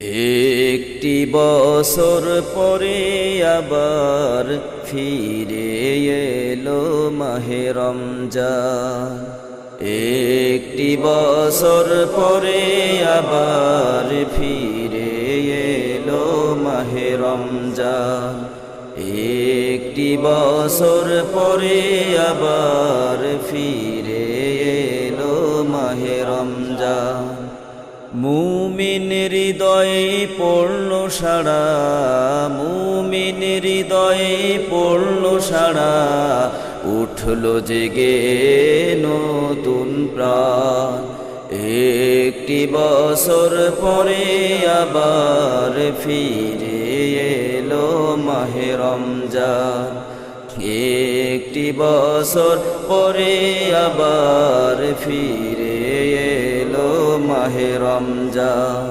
একটি বছর পরে আবার ফিরে এলো মাহে রমজান। একটি বছর পরে আবার ফিরে এলো মাহে রমজান। একটি বছর পরে আবার ফিরে এলো মাহে রমজান। মুমিন হৃদয়ে পড়ল সাড়া, মুমিন হৃদয়ে পড়ল সাড়া, উঠল জেগে নতুন প্রাণ। একটি বছর পরে আবার ফিরে এলো মাহে রমজান। একটি বছর পরে আবার ফিরে মাহে রমজান।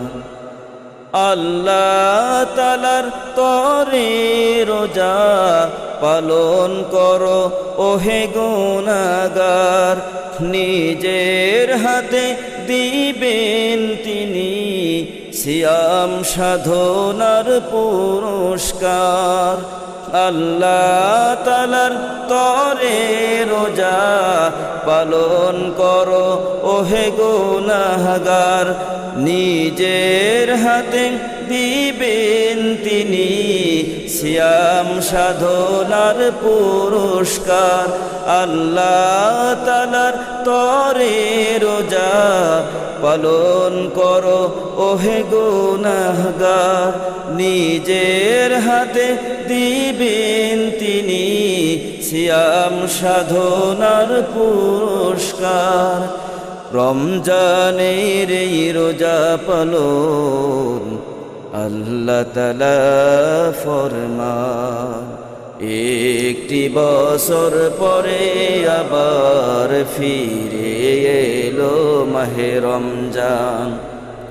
আল্লাহ তালার তরে রোজা পালন করো, ওহে গুনাগার। নিজের হাতে দিবেন তিনি সিয়াম সাধনার পুরস্কার। আল্লাহ তালার তরে রোজা পালন করো, ওহে গুনাহগার। নিজের হাতে দিবেন তিনি শ্যাম সাধনার পুরস্কার। আল্লাহ তালার তরে রোজা পালন করো, ওহে গুনাহগার। নিজের হাতে দিবেন শ্যাম সাধনার পুরস্কার। রমজানের এই রোজা পালন আল্লাহ তালা ফরমান। একটি বছর পরে আবার ফিরে এলো মাহে রমজান।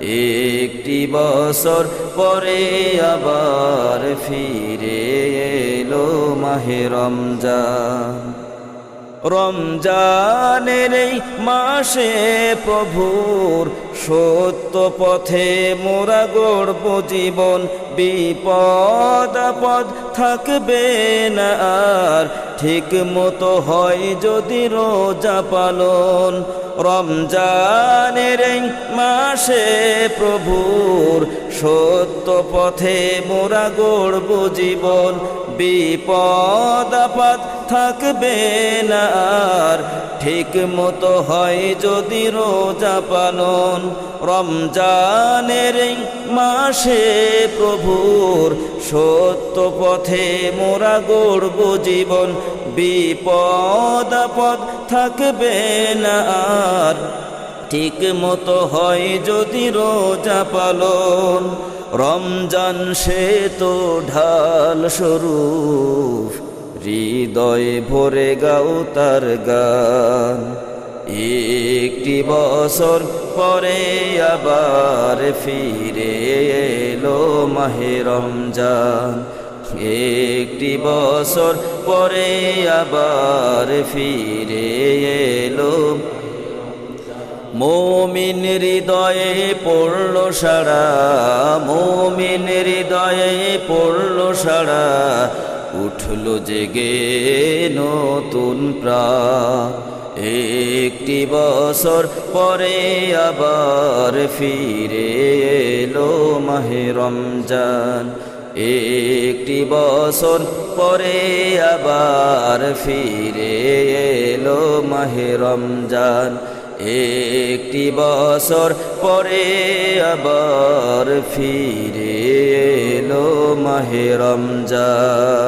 একটি বছর পরে আবার ফিরে এলো মাহে রমজান। রমজানের এই মাসে প্রভুর সত্য পথে মোরা গড়ব জীবন বিপদ আপদ থাকবে না আর। ঠিক মতো হয় যদি রোজা পালন। রমজানের মাসে প্রভুর সত্য পথে মোরা গড়ব জীবন। বিপদ আপদ থাকবে না আর। ঠিক মতো হয় যদি রোজা পালন। রমজানের মাসে প্রভুর সত্য পথে মোরা গড়ব জীবন। বিপদ আপদ থাকবে না আর। ঠিক মতো হয় যদি রোজা পালন। রমজান সে তো ঢাল স্বরূপ, হৃদয়ে ভরে গাও তার গান। একটি বছর পরে আবার ফিরে এলো মাহে রমজান। একটি বছর পরে আবার ফিরে এলো মোমিন হৃদয়ে পড়ল সাড়া, মোমিন হৃদয়ে পড়ল সাড়া, উঠল জেগে নতুন প্রা। একটি বছর পরে আবার ফিরে এলো মাহে রমজান। একটি বছর পরে আবার ফিরে এলো মাহে রমজান। একটি বছর পরে আবার ফিরে এলো মাহে রমজান।